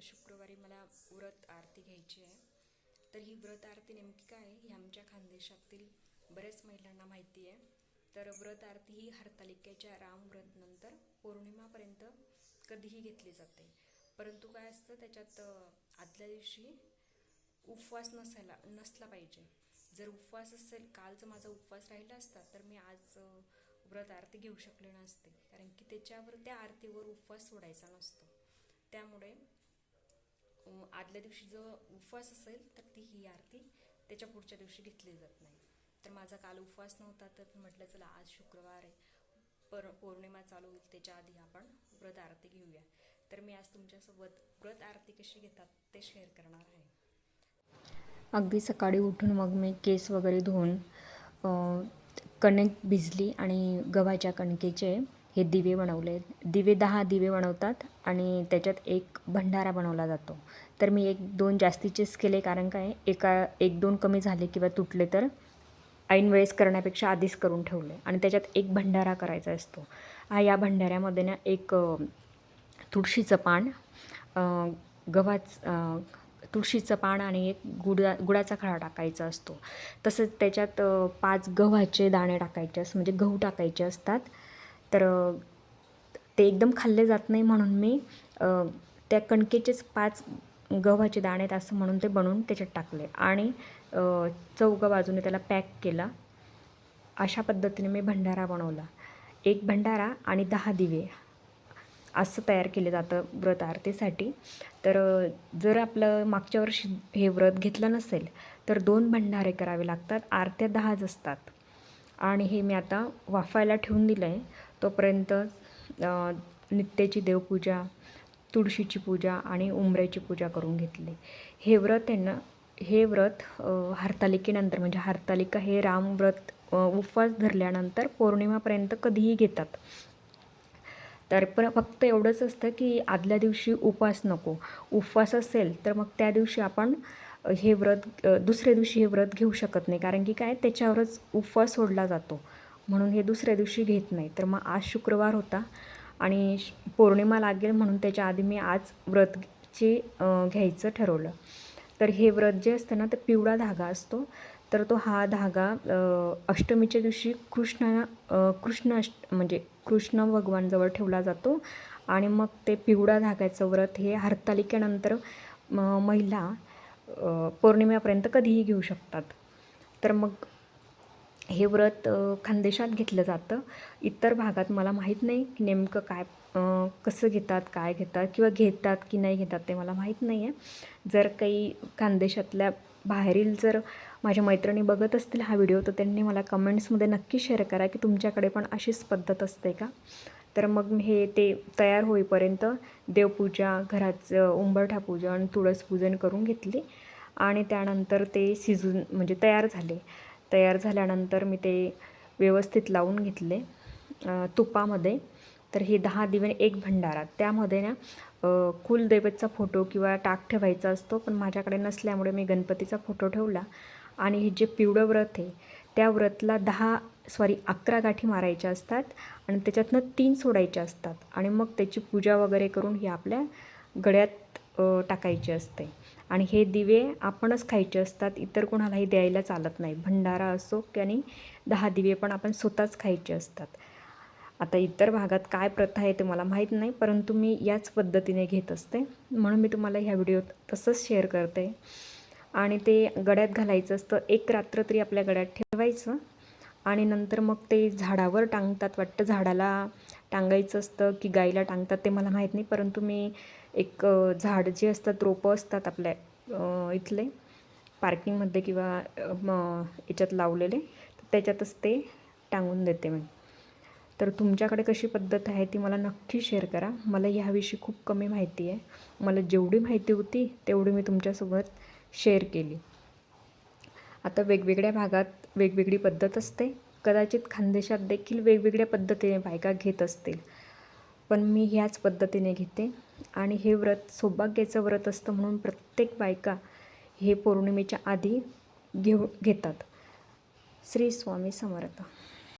तर शुक्रवारी मला व्रत आरती घ्यायची आहे. तर ही व्रत आरती नेमकी काय आहे ही आमच्या खानदेशातील बऱ्याच महिलांना माहिती आहे. तर व्रत आरती ही हरतालिकेच्या रामव्रतनंतर पौर्णिमापर्यंत कधीही घेतली जाते. परंतु काय असतं त्याच्यात आदल्या दिवशी उपवास नसायला नसला पाहिजे. जर उपवास असेल कालचा माझा उपवास राहिला असता तर मी आज व्रत आरती घेऊ शकले नसते. कारण की त्याच्यावर त्या आरतीवर उपवास सोडायचा नसतो. त्यामुळे आदल्या दिवशी जो उपवास असेल तर ती ही आरती त्याच्या पुढच्या दिवशी घेतली जात नाही. तर माझा काल उपवास नव्हता तर म्हटलं चला आज शुक्रवार आहे. पर पौर्णिमा चालू होईल त्याच्या आधी आपण व्रत आरती घेऊया. तर मी आज तुमच्यासोबत व्रत आरती कशी घेतात ते शेअर करणार आहे. अगदी सकाळी उठून मग मी केस वगैरे धुवून कणिक भिजली आणि गव्हाच्या कणकेचे हे दिवे बनवले. दिवे दहा दिवे बनवतात आणि त्याच्यात एक भंडारा बनवला जातो. तर मी एक दोन जास्तीचेच केले कारण काय एका एक दोन कमी झाले किंवा तुटले तर ऐन वेळेस करण्यापेक्षा आधीच करून ठेवले. आणि त्याच्यात एक भंडारा करायचा असतो. हा या भंडाऱ्यामध्ये ना एक तुळशीचं पान गव्हाच तुळशीचं पान आणि एक गुडा गुडाचा खडा टाकायचा असतो. तसंच त्याच्यात पाच गव्हाचे दाणे टाकायचे असतात म्हणजे गहू टाकायचे असतात. तर ते एकदम खाल्ले जात नाही म्हणून मी त्या कणकेचेच पाच गव्हाचे दाणे आहेत असं म्हणून ते बनवून त्याच्यात टाकले. आणि चौघं चौघा बाजूने त्याला पॅक केला. अशा पद्धतीने मी भंडारा बनवला. एक भंडारा आणि दहा दिवे. असं तयार केलं जातं व्रत आरतीसाठी. तर जर आपलं मागच्या वर्षी हे व्रत घेतलं नसेल तर दोन भंडारे करावे लागतात. आरत्या दहाच असतात. आणि हे मी आता वाफायला ठेवून दिलं आहे तोपर्यंत नित्याची देवपूजा तुळशीची पूजा आणि उंबऱ्याची पूजा करून घेतली. हे व्रत यांना हे व्रत हरतालिकेनंतर म्हणजे हरतालिका हे राम व्रत उपवास धरल्यानंतर पौर्णिमापर्यंत कधीही घेतात. तर पण फक्त एवढंच असतं की आदल्या दिवशी उपवास नको. उपवास असेल तर मग त्या दिवशी आपण हे व्रत दुसऱ्या दिवशी हे व्रत घेऊ शकत नाही. कारण की काय? त्याच्यावरच उपवास सोडला जातो. म्हणून हे दुसऱ्या दिवशी घेत नाही. तर मग आज शुक्रवार होता आणि श- पौर्णिमा लागेल म्हणून त्याच्या आधी मी आज व्रतचे घ्यायचं ठरवलं. तर हे व्रत जे असतं ना तर पिवळा धागा असतो. तर तो हा धागा अष्टमीच्या दिवशी कृष्ण कृष्ण अष्ट म्हणजे कृष्ण भगवानजवळ ठेवला जातो आणि मग ते पिवळा धाग्याचं व्रत हे हरतालिकेनंतर म महिला पौर्णिमेपर्यंत कधीही घेऊ शकतात. तर मग हे व्रत खानदेशात घेतलं जातं. इतर भागात मला माहीत नाही की नेमकं काय कसं घेतात काय घेतात किंवा घेतात की नाही घेतात ते मला माहीत नाही आहे जर काही खानदेशातल्या बाहेरील जर माझ्या मैत्रिणी बघत असतील हा व्हिडिओ तर त्यांनी मला कमेंट्समध्ये नक्की शेअर करा की तुमच्याकडे पण अशीच पद्धत असते का? तर मग हे ते तयार होईपर्यंत देवपूजा घराचं उंबरठा पूजन तुळस पूजन करून घेतली. आणि त्यानंतर ते शिजून म्हणजे तयार झाले. तयार झाल्यानंतर मी ते व्यवस्थित लावून घेतले तुपामध्ये. तर हे दहा दिवे एक भंडारा त्यामध्ये ना कुलदैवतचा फोटो किंवा टाक ठेवायचा असतो पण माझ्याकडे नसल्यामुळे मी गणपतीचा फोटो ठेवला. आणि हे जे पिवळं व्रत आहे त्या व्रतला दहा सॉरी अकरा गाठी मारायच्या असतात आणि त्याच्यातनं तीन सोडायच्या असतात. आणि मग त्याची पूजा वगैरे करून ही आपल्या गळ्यात टाकायची असते. आणि हे दिवे आपणच खायचे असतात इतर कोणालाही द्यायला चालत नाही. भंडारा असो की आणि दहा दिवे पण आपण स्वतःच खायचे असतात. आता इतर भागात काय प्रथा आहे ते मला माहीत नाही परंतु मी याच पद्धतीने घेत असते. म्हणून मी तुम्हाला ह्या व्हिडिओत तसंच शेअर करते. आणि ते गळ्यात घालायचं असतं एक रात्र तरी आपल्या गळ्यात ठेवायचं. आणि नंतर मग ते झाडावर टांगतात. वाटतं झाडाला टांगायचं असतं की गाईला टांगतात ते मला माहीत नाही परंतु मी एक झाड जे असतात रोपं असतात आपल्या इथले पार्किंगमध्ये किंवा याच्यात लावलेले तर त्याच्यातच ते टांगून देते मी. तर तुमच्याकडे कशी पद्धत आहे ती मला नक्की शेअर करा. मला ह्याविषयी खूप कमी माहिती आहे. मला जेवढी माहिती होती तेवढी मी तुमच्यासोबत शेअर केली. आता वेगवेगळ्या भागात वेगवेगळी पद्धत असते. कदाचित खानदेशात देखील वेगवेगळ्या पद्धतीने बायका घेत असतील. पण मी ह्याच पद्धतीने घेते. आणि हे व्रत सौभाग्याचं व्रत असतं म्हणून प्रत्येक बायका हे पौर्णिमेच्या आधी घेऊ घेतात. श्री स्वामी समर्थ.